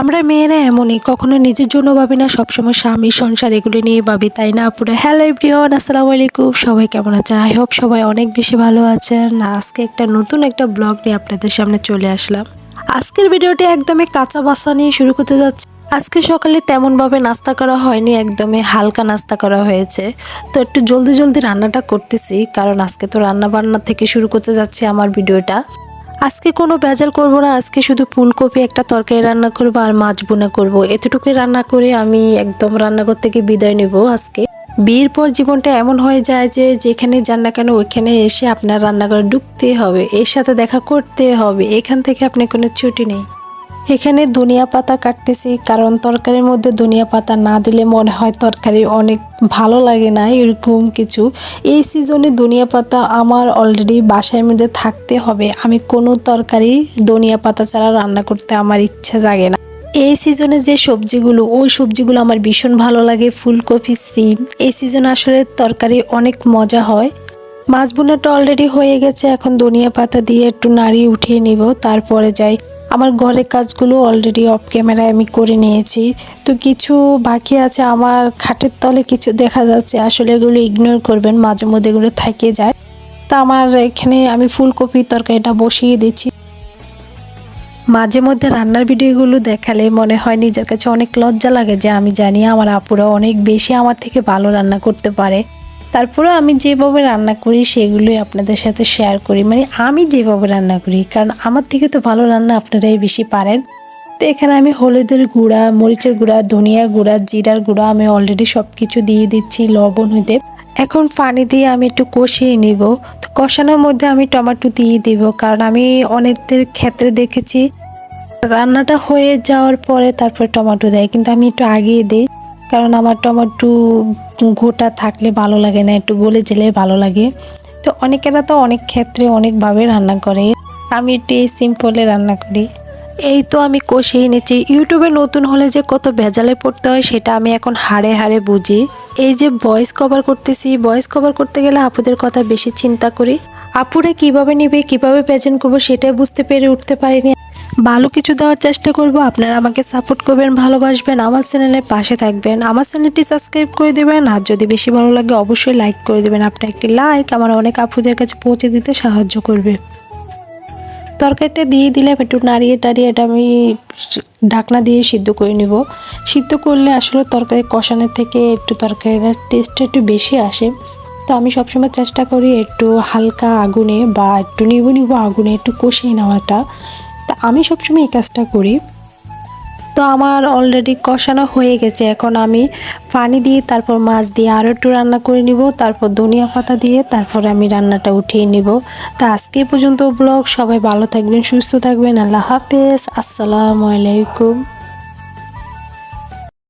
আমরা মেয়েরা এমনই, কখনো নিজের জন্য ভাবি না, সবসময় স্বামী সংসার এগুলো নিয়ে ভাবি, তাই না পুরো হ্যালো এভরিওয়ান আসসালামু আলাইকুম, সবাই কেমন আছেন? আই হোপ সবাই অনেক বেশি ভালো আছেন। আজকে একটা নতুন একটা ব্লগ নিয়ে আপনাদের সামনে চলে আসলাম। আজকের ভিডিওটি একদমই কাঁচা বাসা নিয়ে শুরু করতে যাচ্ছে। আজকে সকালে তেমনভাবে নাস্তা করা হয়নি, একদমই হালকা নাস্তা করা হয়েছে। তো একটু জলদি জলদি রান্নাটা করতেছি, কারণ আজকে তো রান্না বান্না থেকে শুরু করতে যাচ্ছে আমার ভিডিওটা। আজকে কোনো ভেজাল করব না, আজকে শুধু ফুলকপি একটা তরকারি রান্না করব আর মাছ বোনা করব। এতটুকু রান্না করে আমি একদম রান্নাঘর থেকে বিদায় নেব আজকে। বিয়ের পর জীবনটা এমন হয়ে যায় যে যেখানে যান না কেন ওইখানে এসে আপনার রান্নাঘরে ঢুকতে হবে, এর সাথে দেখা করতে হবে, এখান থেকে আপনি কোনো ছুটি নেই। এখানে ধনিয়া পাতা কাটতেছি, কারণ তরকারির মধ্যে ধনিয়া পাতা না দিলে মনে হয় তরকারি অনেক ভালো লাগে না, এরকম কিছু। এই সিজনে ধনিয়া পাতা আমার অলরেডি বাসার মধ্যে থাকতে হবে। আমি কোনো তরকারি ধনিয়া পাতা ছাড়া রান্না করতে আমার ইচ্ছা জাগে না। এই সিজনে যে সবজিগুলো, ওই সবজিগুলো আমার ভীষণ ভালো লাগে, ফুলকপি, সিম। এই সিজনে আসলে তরকারি অনেক মজা হয়। মাছ বোনাটা অলরেডি হয়ে গেছে, এখন ধনিয়া পাতা দিয়ে একটু নাড়িয়ে উঠিয়ে নিব, তারপরে যাই আমার ঘরের কাজগুলো অলরেডি অফ ক্যামেরায় আমি করে নিয়েছি। তো কিছু বাকি আছে আমার খাটের তলে, কিছু দেখা যাচ্ছে। আসলে এগুলো ইগনোর করবেন, মাঝে মধ্যে এগুলো থেকে যায়। তা আমার এখানে আমি ফুলকপি তরকারিটা বসিয়ে দিচ্ছি। মাঝে মধ্যে রান্নার ভিডিওগুলো দেখালে মনে হয় নিজের কাছে অনেক লজ্জা লাগে যে আমি জানি আমার আপুরা অনেক বেশি আমার থেকে ভালো রান্না করতে পারে। তারপরেও আমি যেভাবে রান্না করি, সেগুলোই আপনাদের সাথে শেয়ার করি। মানে আমি যেভাবে রান্না করি, কারণ আমার থেকে তো ভালো রান্না আপনারাই বেশি পারেন। তো এখানে আমি হলুদের গুঁড়া, মরিচের গুঁড়া, ধনিয়া গুঁড়া, জিরার গুঁড়া আমি অলরেডি সব কিছু দিয়ে দিচ্ছি লবণ হইতে। এখন পানি দিয়ে আমি একটু কষিয়ে নিব। তো কষানোর মধ্যে আমি টমেটো দিয়ে দিব, কারণ আমি অনেকদের ক্ষেত্রে দেখেছি, রান্নাটা হয়ে যাওয়ার পরে তারপরে টমেটো দেয়। কিন্তু আমি একটু আগিয়ে দিই। কারণ আমার টমেটো গোটা থাকলে ভালো লাগে না, একটু গলে জেলে ভালো লাগে। তো অনেকেরা তো অনেক ক্ষেত্রে অনেকভাবে রান্না করে। আমি একটু এই সিম্পলে রান্না করি। এই তো আমি কষিয়ে নিচ্ছি। ইউটিউবে নতুন হলে যে কত ভেজালে পড়তে হয় সেটা আমি এখন হাড়ে হাড়ে বুঝি। এই যে ভয়েস কভার করতেছি ভয়েস কভার করতে গেলে আপুদের কথা বেশি চিন্তা করি। আপুরা কীভাবে নিবে, কীভাবে প্রেজেন্ট করব সেটাই বুঝতে পেরে উঠতে পারিনি। ভালো কিছু দেওয়ার চেষ্টা করব। আপনারা আমাকে সাপোর্ট করবেন, ভালোবাসবেন, আমার চ্যানেলের পাশে থাকবেন। আমার চ্যানেলটি সাবস্ক্রাইব করে দেবেন, আর যদি বেশি ভালো লাগে অবশ্যই লাইক করে দেবেন। আপনার একটি লাইক আমার অনেক আপুদের কাছে পৌঁছে দিতে সাহায্য করবে। তরকারিটা দিয়ে দিলাম, একটু নাড়িয়ে টাড়িয়ে এটা আমি ঢাকনা দিয়ে সিদ্ধ করে নিব। সিদ্ধ করলে আসলে তরকারি কষানোর থেকে একটু তরকারিটার টেস্টটা একটু বেশি আসে। তো আমি সবসময় চেষ্টা করি একটু হালকা আগুনে বা একটু নিবু নিবু আগুনে একটু কষিয়ে নেওয়াটা। আমি সবসময় এই কাজটা করি। তো আমার অলরেডি কষানো হয়ে গেছে। এখন আমি পানি দিয়ে, তারপর মাছ দিয়ে আরও একটু রান্না করে নিব। তারপর ধনিয়া পাতা দিয়ে, তারপর আমি রান্নাটা উঠিয়ে নিব। তা আজকে পর্যন্ত ব্লগ সবাই ভালো থাকবেন, সুস্থ থাকবেন। আল্লাহ হাফেজ। আসসালামু আলাইকুম।